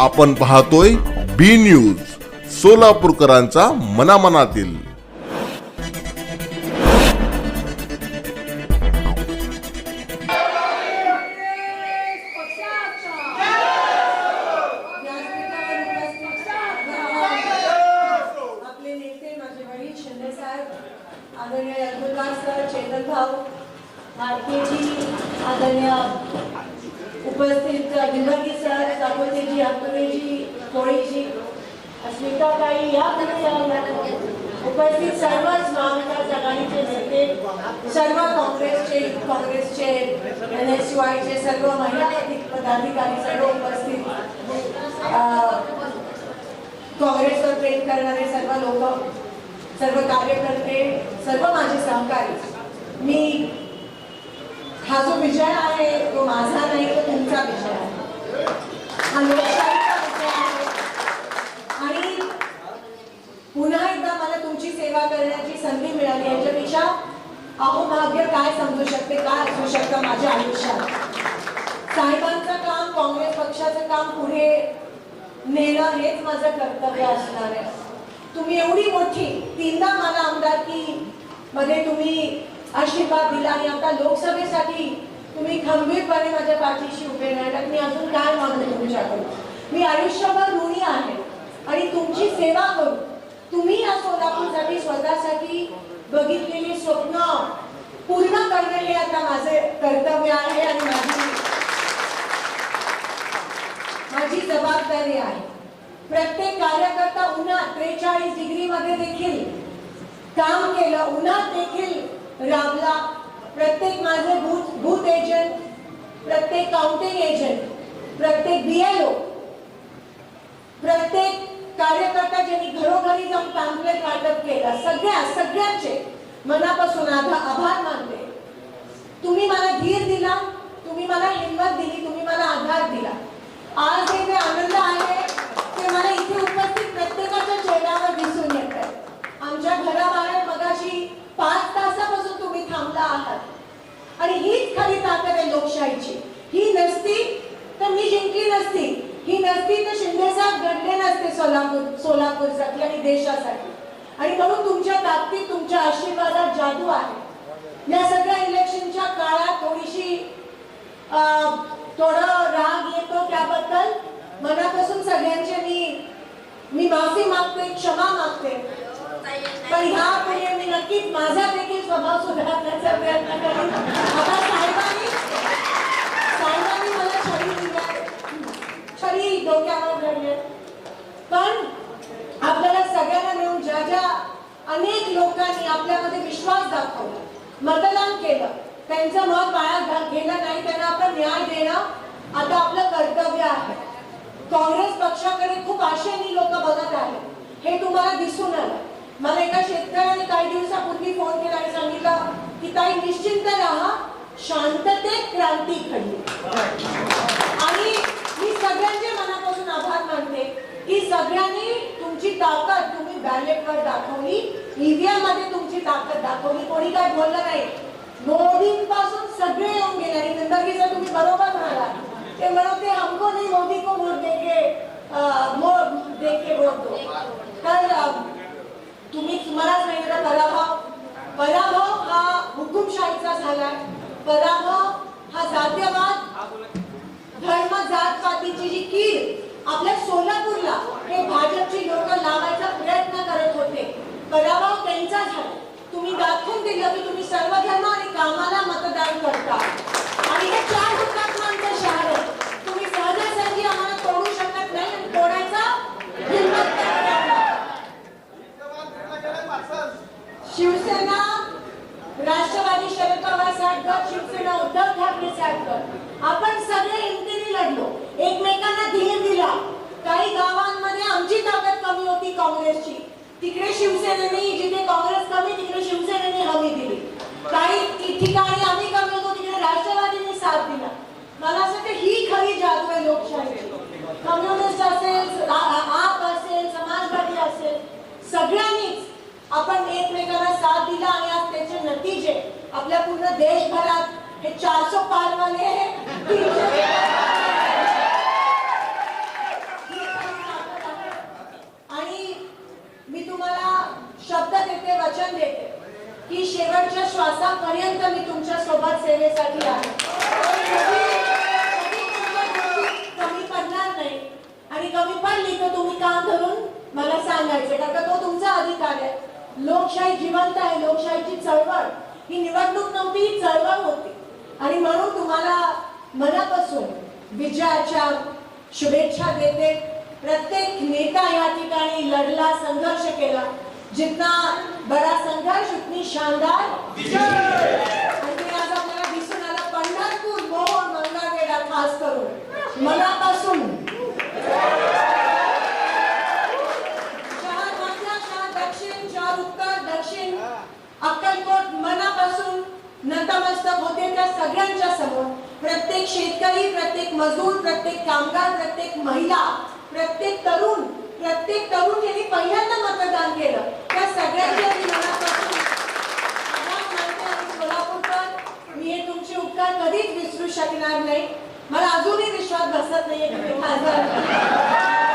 आपण पाहतोय बी न्यूज सोलापूरकरांचा मनामनातील. आदरणीय यशवंतराव सर चेतन भाऊ भारतीयजी आदरणीय उपस्थित विभागीय सर साकोतेजी अक्करेजी कोळीजी काही या उपस्थित सर्वच महाविकास आघाडीचे नेते सर्व काँग्रेसचे काँग्रेसचे एन एस वायचे सर्व महिला पदाधिकारी सर्व उपस्थित काँग्रेसवर प्रेम करणारे सर्व लोक सर्व कार्यकर्ते सर्व माझे सहकारी मी हा जो विजय आहे तो माझा नाही तो तुमचा विजय आहे. हा लोकशाहीचा विजय आहे. आणि पुन्हा एकदा मला तुमची सेवा करण्याची संधी मिळाली. याच्यापेक्षा अहोभाग्य काय समजू शकते काय असू शकतं माझ्या आयुष्यात? साहेबांचं काम काँग्रेस पक्षाचं काम पुढे नेणं हेच माझं कर्तव्य असणार आहे. तुम्ही एवढी मोठी तीनदा मला आमदारकी मध्ये तुम्ही आशीर्वाद दिला आणि आता लोकसभेसाठी तुम्ही खंबीरपणे माझ्या पाठीशी उभे राहिलात मी अजून काय मागू तुमच्याकडून? मी आयुष्यभर ऋणी आहे आणि तुमची सेवा करू तुम्ही या सोलापूरसाठी स्वतःसाठी बघितलेली स्वप्न पूर्ण करणं हे आता माझे कर्तव्य आहे आणि माझी माझी जबाबदारी आहे. प्रत्येक कार्यकर्ता उन्हात त्रेचाळीस डिग्री मध्ये देखील काम केलं उन्हात देखील राबला प्रत्येक माझे बूथ बूथ एजंट प्रत्येक काउंटिंग एजंट प्रत्येक बीएलओ प्रत्येक कार्यकर्ता ज्यांनी घरोघरी जाऊन पॅम्पलेट वाटप केलं सगळ्या सगळ्यांचे मनापासून आधा आभार मानते. तुम्ही मला धीर दिला तुम्ही मला हिंमत दिली तुम्ही मला आधार दिला. आज हे आनंद आहे ते मला इथे उपस्थित प्रत्येकाच्या चेहऱ्यावर दिसून येत आहे आमच्या घराबाहेर मगाशी पाच तासापासून सुद्धा आहात. आणि हीच खरी ताकद आहे लोकशाहीची. ही नसती तर मी जिंकली नसती. ही नसती तर शिंदेसाहेब घडले नसते सोलापूर सोलापूरसाठी आणि देशासाठी. आणि म्हणून तुमच्या ताकदीत तुमच्या आशीर्वादात जादू आहे. या सगळ्या इलेक्शनच्या काळात थोडीशी अं, थोडं राग येतो त्याबद्दल मनापासून सगळ्यांचे मी मी माफी मागते क्षमा मागते पण ह्या मी नक्कीच माझा देखील स्वभाव सुधारण्याचा प्रयत्न करेन. आता साहेबांनी साहेबांनी मला छडी छडी डोक्यावर घडले पण आपल्याला सगळ्यांना मिळून ज्या ज्या अनेक लोकांनी आपल्यामध्ये विश्वास दाखवला मतदान केलं त्यांचं मत बाळात घा- नाही त्यांना आपण न्याय देणं आता आपलं कर्तव्य आहे. काँग्रेस पक्षाकडे खूप आशेने लोक बघत आहेत. हे तुम्हाला दिसून आलं. मला एका शेतकऱ्याने काही दिवसापूर्वी फोन केला आणि सांगितलं की ताई निश्चिंत राहा. शांततेत क्रांती घडली. आणि मी सगळ्यांचे मनापासून आभार मानते की सगळ्यांनी तुमची ताकद तुम्ही बॅलेटवर दाखवली. ईव्हीएममध्ये तुमची ताकद दाखवली. कोणी काय बोललं नाही. मोदींपासून सगळे येऊन गेले. आणि नंदरकीचा तुम्ही बरोबर म्हणाला ते म्हणत ते हमको नाही मोदी को वोट देके वोट देके वोट दो. तर तुम्ही तुम्हालाच सांगितलं पराभव. पराभव हा हुकुमशाहीचा झालाय पराभव हा जातीयवाद धर्म जात पातीची जी कीड आपल्या सोलापूरला हे भाजपची लोक लावायचा प्रयत्न करत होते. पराभव त्यांचा झाला. तुम्ही दाखवून दिलं की तुम्ही सर्व धर्म आणि काम मतदान करता आणि हे चार हुतात्मांचं शहर आहे तुम्ही सहजासहजी आम्हाला तोडू शकत नाही आणि तोडायचा हिंमत करा. शिवसेना राष्ट्रवादी शरद शिवसेना उद्धव ठाकरे साहेब आपण सगळे हिमतीने लढलो. एकमेकांना धीर दिला. काही गावांमध्ये आमची ताकद कमी होती काँग्रेसची. तिकडे शिवसेनेने जिथे काँग्रेस कमी तिकडे शिवसेनेने हमी दिली. काही ठिकाणी आम्ही कमी होतो तिकडे राष्ट्रवादीने साथ दिला. मला असं वाटतं ही खरी जादू आहे लोकशाहीची कम्युनिस्ट असेल आप असेल समाजवादी असेल सगळ्यांनीच आपण एकमेकांना साथ दिला आणि आज त्याचे नतीजे आपल्या पूर्ण देशभरात हे चारशे पालवाने आणि मी तुम्हाला शब्द देते वचन देते की शेवटच्या श्वासापर्यंत मी तुमच्यासोबत सेवेसाठी आहे. आणि कमी पडली तर तुम्ही काम धरून मला सांगायचं कारण तो तुमचा अधिकार आहे. लोकशाही जिवंत आहे लोकशाहीची चळवळ. ही निवडणूक नव्हती ही चळवळ होती. आणि म्हणून तुम्हाला मनापासून विजयाच्या शुभेच्छा देते. प्रत्येक नेता या ठिकाणी लढला संघर्ष केला. जितना बडा संघर्ष उतनी शानदार आणि ते आज आपल्याला दिसून आलं पंढरपूर मोहोळ मंगळवेढा खास करून मनापासून शहर मधल्या शहर दक्षिण शहर उत्तर दक्षिण अक्कलकोट मनापासून नतमस्तक होते त्या सगळ्यांच्या समोर प्रत्येक शेतकरी प्रत्येक मजदूर प्रत्येक कामगार प्रत्येक महिला प्रत्येक तरुण प्रत्येक तरुण यांनी पहिल्यांदा मतदान केलं. त्या सगळ्यांच्या मी मी हे तुमचे उपकार कधीच विसरू शकणार नाही. मला अजूनही विश्वास बसत नाहीये की खासदार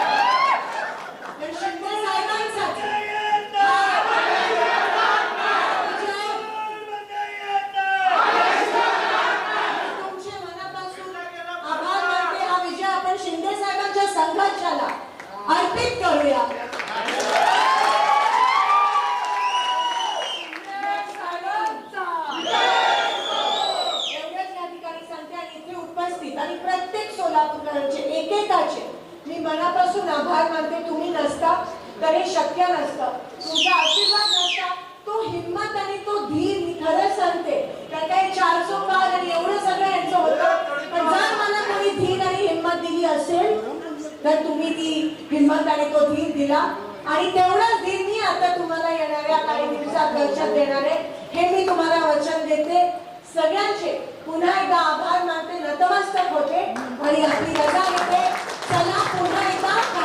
पण शिंदे साहेबांसाठी तुमचे मनापासून आभार मानते हा विजय आपण शिंदे साहेबांच्या संघर्षाला अर्पित करूया एवढंच या ठिकाणी सांगते आणि इथे उपस्थित आणि प्रत्येक सोलापूरकरांचे एकेकाचे मी मनापासून आभार मानते. तुम्ही नसता तर हे शक्य नसतं. तुमचा आशीर्वाद नसता. तो हिंमत आणि तो धीर मी खरंच सांगते. कारण काही चारसो काल आणि एवढं सगळं यांचं होतं. पण जर मला कोणी धीर आणि हिंमत दिली असेल तर तुम्ही ती हिंमत आणि तो धीर दिला. आणि तेवढाच धीर मी आता तुम्हाला येणाऱ्या काही दिवसात लक्षात देणार आहे. हे मी तुम्हाला वचन देते. सगळ्यांचे पुन्हा एकदा आभार मानते. नतमस्तक होते. आणि आपली रजा येते. चला. पुन्हा एकदा कामाला